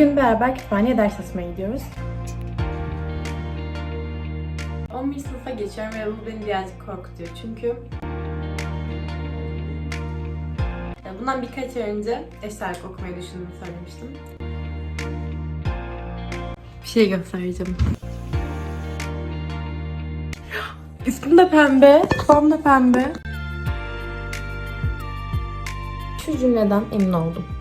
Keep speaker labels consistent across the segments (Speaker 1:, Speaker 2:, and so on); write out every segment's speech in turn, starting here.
Speaker 1: Bugün beraber kütüphaneye ders çalışmaya gidiyoruz. 11 sınıfa geçiyorum ve bu beni birazcık korkutuyor. Çünkü bundan birkaç ay önce eşyalık okumayı düşündüğümü söylemiştim. Bir şey göstereceğim. Üstüm de pembe, kafam da pembe. Şu cümleden emin oldum.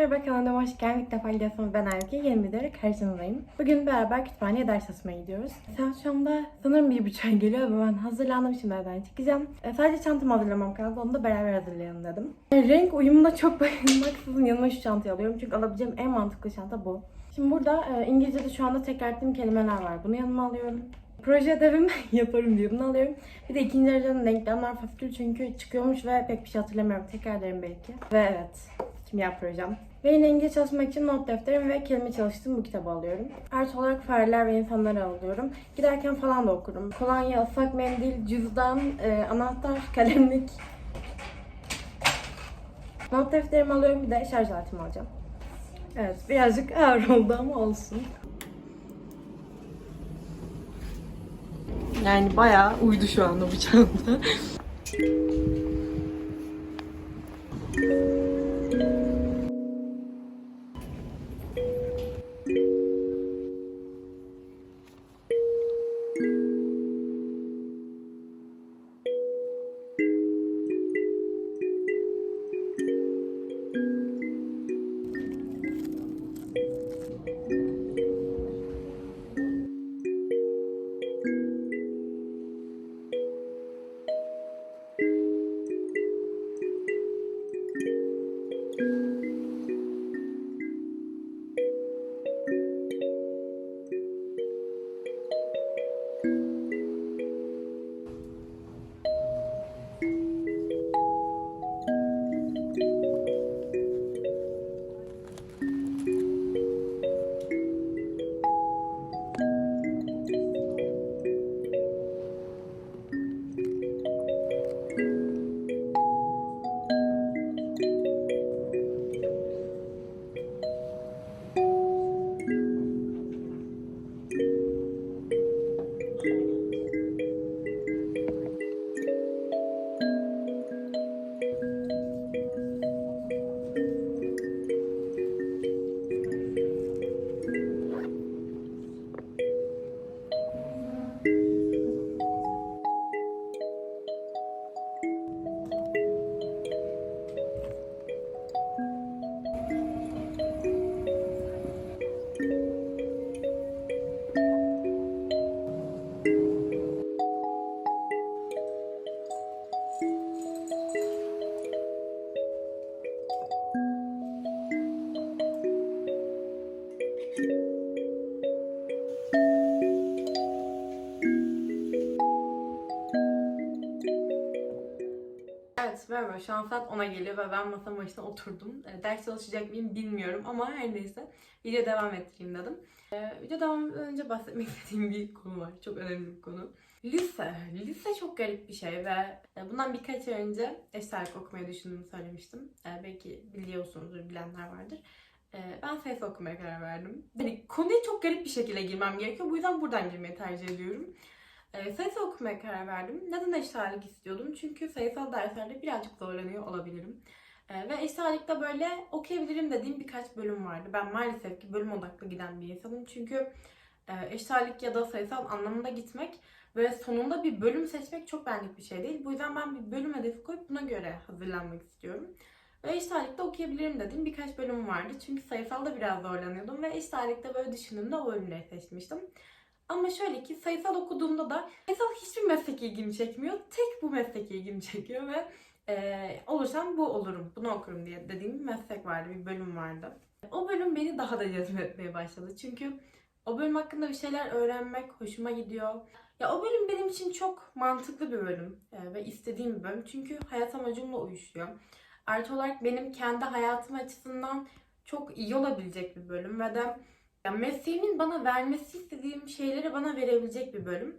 Speaker 1: Merhaba kanalıma hoş geldin. İlk defa geliyorsanız ben Erki. Yeni videoyla karşınızdayım. Bugün beraber kütüphaneye ders çalışmaya gidiyoruz. Saat şu anda sanırım bir buçuk geliyor ve ben hazırlandım şimdi evden çıkacağım. E, sadece çantamı hazırlamam kaldı. Onu da beraber hazırlayalım dedim. E, renk uyumuna çok bayılmaksızın yanıma şu çantayı alıyorum. Çünkü alabileceğim en mantıklı çanta bu. Şimdi burada e, İngilizce'de şu anda tekrar ettiğim kelimeler var. Bunu yanıma alıyorum. Proje ödevim yaparım diye bunu alıyorum. Bir de ikinci dereceden denklemler fasikül çünkü çıkıyormuş ve pek bir şey hatırlamıyorum. Tekrar derim belki. Ve evet kimya projem. Ve yine İngilizce çalışmak için not defterim ve kelime çalıştığım bu kitabı alıyorum. Artı olarak fareler ve insanları alıyorum. Giderken falan da okurum. Kolonya, ıslak mendil, cüzdan, e, anahtar, kalemlik. Not defterimi alıyorum bir de şarj aletimi alacağım. Evet birazcık ağır oldu ama olsun. Yani bayağı uydu şu anda bu. Thank you. Evet merhaba şu an saat 10'a geliyor ve ben masanın başına oturdum. E, ders çalışacak mıyım bilmiyorum ama her neyse video devam ettireyim dedim. E, video devam önce bahsetmek istediğim bir konu var. Çok önemli bir konu. Lise. Lise çok garip bir şey ve e, bundan birkaç ay önce eşitlik okumayı düşündüğümü söylemiştim. E, belki biliyorsunuzdur, bilenler vardır. E, ben sayısı okumaya karar verdim. Yani konuya çok garip bir şekilde girmem gerekiyor. Bu yüzden buradan girmeyi tercih ediyorum. E, sayısal okumaya karar verdim. Neden eşit istiyordum? Çünkü sayısal derslerde birazcık zorlanıyor olabilirim. E, ve eşit böyle okuyabilirim dediğim birkaç bölüm vardı. Ben maalesef ki bölüm odaklı giden bir insanım. Çünkü e, ya da sayısal anlamında gitmek ve sonunda bir bölüm seçmek çok benlik bir şey değil. Bu yüzden ben bir bölüm hedefi koyup buna göre hazırlanmak istiyorum. Ve eşit okuyabilirim dedim. Birkaç bölüm vardı. Çünkü sayısalda biraz zorlanıyordum. Ve eşit böyle düşündüğümde o bölümleri seçmiştim. Ama şöyle ki sayısal okuduğumda da sayısal hiçbir meslek ilgimi çekmiyor. Tek bu meslek ilgimi çekiyor ve e, olursam bu olurum, bunu okurum diye dediğim bir meslek vardı, bir bölüm vardı. O bölüm beni daha da cezbetmeye başladı. Çünkü o bölüm hakkında bir şeyler öğrenmek hoşuma gidiyor. Ya o bölüm benim için çok mantıklı bir bölüm e, ve istediğim bir bölüm. Çünkü hayat amacımla uyuşuyor. Artı olarak benim kendi hayatım açısından çok iyi olabilecek bir bölüm ve de ya mesleğimin bana vermesi istediğim şeyleri bana verebilecek bir bölüm.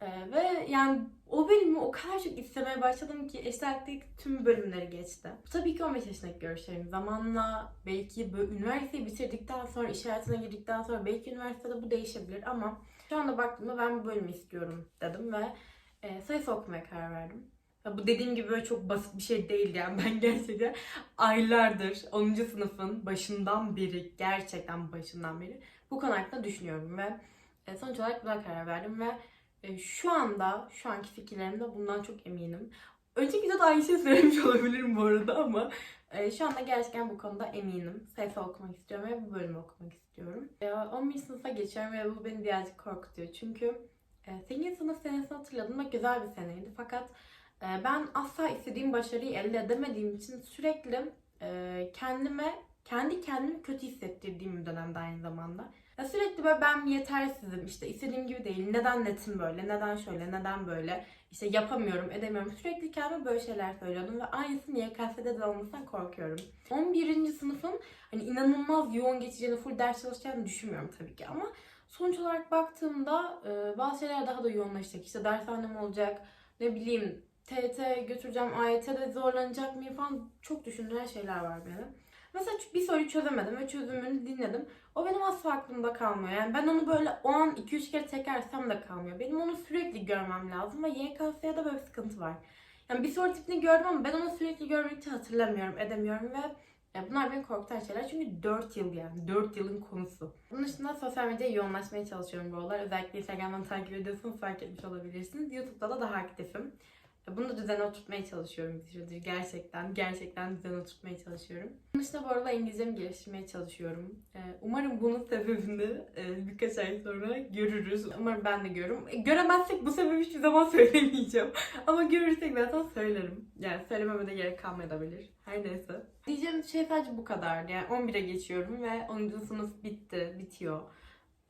Speaker 1: Ee, ve yani o bölümü o kadar çok istemeye başladım ki eşitlikte tüm bölümleri geçti. Tabii ki 15 yaşındaki görüşlerim. Zamanla belki böyle üniversiteyi bitirdikten sonra, iş hayatına girdikten sonra belki üniversitede bu değişebilir ama şu anda baktığımda ben bu bölümü istiyorum dedim ve e, sayısı okumaya karar verdim. Ya bu dediğim gibi böyle çok basit bir şey değil yani ben gerçekten aylardır 10. sınıfın başından beri gerçekten başından beri bu konu hakkında düşünüyorum ve e, sonuç olarak buna karar verdim ve e, şu anda şu anki fikirlerimde bundan çok eminim. Önceki videoda aynı şey söylemiş olabilirim bu arada ama e, şu anda gerçekten bu konuda eminim. Sayfa okumak istiyorum ve bu bölümü okumak istiyorum. E, 11. sınıfa geçiyorum ve bu beni birazcık korkutuyor. Çünkü e, 8. sınıf senesini hatırladım ve güzel bir seneydi. Fakat ben asla istediğim başarıyı elde edemediğim için sürekli e, kendime, kendi kendimi kötü hissettirdiğim bir dönemde aynı zamanda. Ya sürekli böyle ben yetersizim, işte istediğim gibi değil, neden netim böyle, neden şöyle, neden böyle, işte yapamıyorum, edemiyorum. Sürekli kendime böyle şeyler söylüyordum ve aynısını YKS'de de olmasından korkuyorum. 11. sınıfın hani inanılmaz yoğun geçeceğini, full ders çalışacağını düşünmüyorum tabii ki ama sonuç olarak baktığımda e, bazı şeyler daha da yoğunlaşacak. İşte dershanem olacak, ne bileyim TET götüreceğim, AYT'de zorlanacak mıyım falan çok düşündüren şeyler var benim. Mesela bir soruyu çözemedim ve çözümünü dinledim. O benim asla aklımda kalmıyor. Yani ben onu böyle o an 2-3 kere tekrar etsem de kalmıyor. Benim onu sürekli görmem lazım ve YKS'ye de böyle bir sıkıntı var. Yani bir soru tipini gördüm ama ben onu sürekli görmekte hatırlamıyorum, edemiyorum ve ya bunlar beni korkutan şeyler çünkü 4 yıl yani 4 yılın konusu. Bunun dışında sosyal medyaya yoğunlaşmaya çalışıyorum bu aralar. Özellikle Instagram'dan takip ediyorsanız fark etmiş olabilirsiniz. YouTube'da da daha aktifim. Bunu da düzene oturtmaya çalışıyorum bir süredir. Gerçekten, gerçekten düzene oturtmaya çalışıyorum. Bunun dışında bu arada İngilizcemi geliştirmeye çalışıyorum. Ee, Umarım bunun sebebini e, birkaç ay sonra görürüz. Umarım ben de görürüm. E, Göremezsek bu sebebi hiçbir zaman söylemeyeceğim. Ama görürsek zaten söylerim. Yani söylememe de gerek kalmayabilir. Her neyse. Diyeceğim şey sadece bu kadar. Yani 11'e geçiyorum ve 10. sınıf bitti, bitiyor.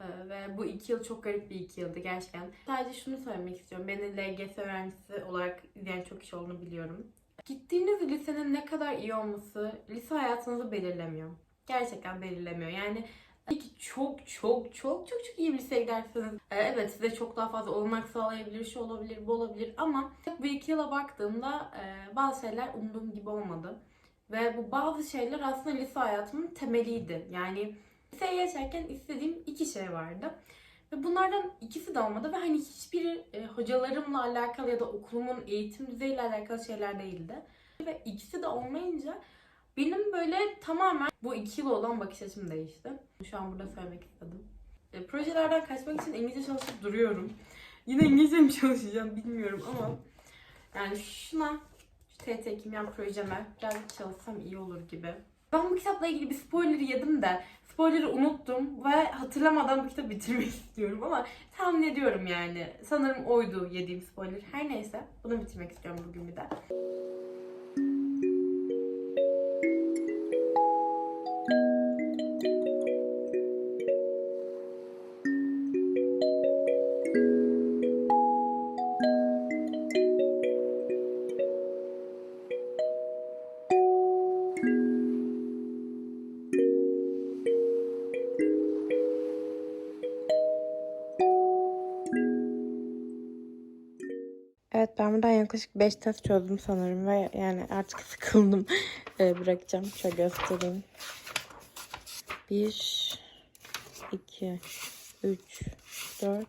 Speaker 1: Ee, Ve bu iki yıl çok garip bir iki yıldı gerçekten. Sadece şunu söylemek istiyorum. Beni LGS öğrencisi olarak izleyen çok kişi olduğunu biliyorum. Gittiğiniz lisenin ne kadar iyi olması lise hayatınızı belirlemiyor. Gerçekten belirlemiyor. Yani ki çok çok çok çok çok iyi bir liseye giderseniz e, evet size çok daha fazla olanak sağlayabilir, şu olabilir, bu olabilir ama bu iki yıla baktığımda e, bazı şeyler umduğum gibi olmadı. Ve bu bazı şeyler aslında lise hayatımın temeliydi. Yani Liseye geçerken istediğim iki şey vardı. Ve bunlardan ikisi de olmadı ve hani hiçbiri e, hocalarımla alakalı ya da okulumun eğitim düzeyiyle alakalı şeyler değildi. Ve ikisi de olmayınca benim böyle tamamen bu iki yıl olan bakış açım değişti. Şu an burada söylemek istedim. E, projelerden kaçmak için İngilizce çalışıp duruyorum. Yine İngilizce mi çalışacağım bilmiyorum ama yani şuna şu TT Kimya projeme birazcık çalışsam iyi olur gibi. Ben bu kitapla ilgili bir spoiler yedim de spoiler'ı unuttum ve hatırlamadan bu kitabı bitirmek istiyorum ama tahmin ediyorum yani. Sanırım oydu yediğim spoiler. Her neyse bunu bitirmek istiyorum bugün bir de. Buradan yaklaşık 5 test çözdüm sanırım ve yani artık sıkıldım. Ee, bırakacağım. Şöyle göstereyim. 1 2 3 4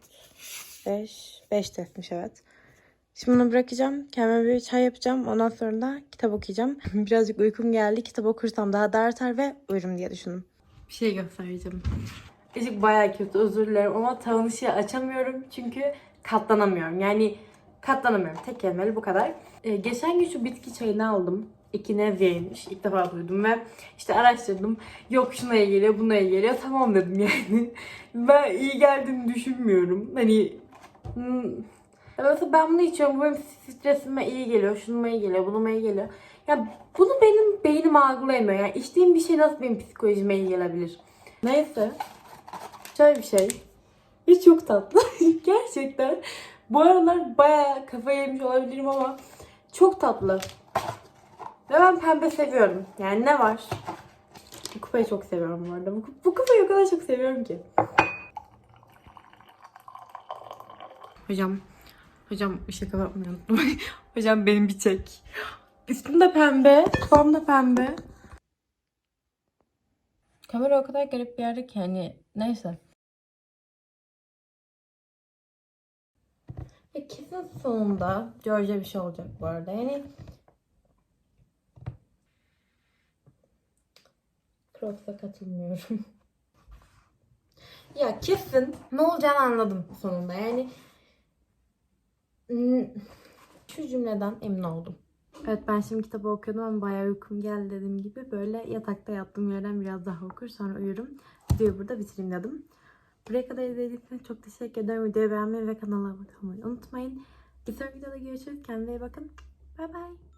Speaker 1: 5 5 testmiş evet. Şimdi bunu bırakacağım. Kendime bir çay yapacağım. Ondan sonra da kitap okuyacağım. Birazcık uykum geldi. Kitap okursam daha da artar ve uyurum diye düşündüm. Bir şey göstereceğim. Işık bayağı kötü özür dilerim ama tavan açamıyorum çünkü katlanamıyorum. Yani katlanamıyorum. Tek kelimeyle bu kadar. Ee, geçen gün şu bitki çayını aldım. Ekineziymiş. İlk defa duydum ve işte araştırdım. Yok şuna iyi geliyor, buna iyi geliyor. Tamam dedim yani. ben iyi geldiğini düşünmüyorum. Hani hmm, Mesela ben bunu içiyorum. Bu benim stresime iyi geliyor. Şunuma iyi geliyor. Bunuma iyi geliyor. Ya bunu benim beynim algılayamıyor. Yani içtiğim bir şey nasıl benim psikolojime iyi gelebilir? Neyse. Şöyle bir şey. Ve çok tatlı. Gerçekten. Bu aralar bayağı kafa yemiş olabilirim ama çok tatlı. Ve ben pembe seviyorum. Yani ne var? Bu kupayı çok seviyorum bu arada. Bu, bu kupayı o kadar çok seviyorum ki. Hocam Hocam ışık kapatmayı. Hocam benim bir çek. Üstüm de pembe, kafam da pembe. Kamera o kadar garip bir yerde ki hani neyse. Ya kesin sonunda George'a bir şey olacak bu arada. Yani Crocs'a katılmıyorum. ya kesin ne olacağını anladım sonunda. Yani şu cümleden emin oldum. Evet ben şimdi kitabı okuyordum ama bayağı uykum geldi dediğim gibi. Böyle yatakta yattığım yerden biraz daha okur sonra uyurum. Videoyu burada bitireyim dedim. Buraya kadar izlediğiniz için çok teşekkür ederim. Videoyu beğenmeyi ve kanala abone olmayı unutmayın. Bir sonraki videoda görüşürüz. Kendinize iyi bakın. Bay bay.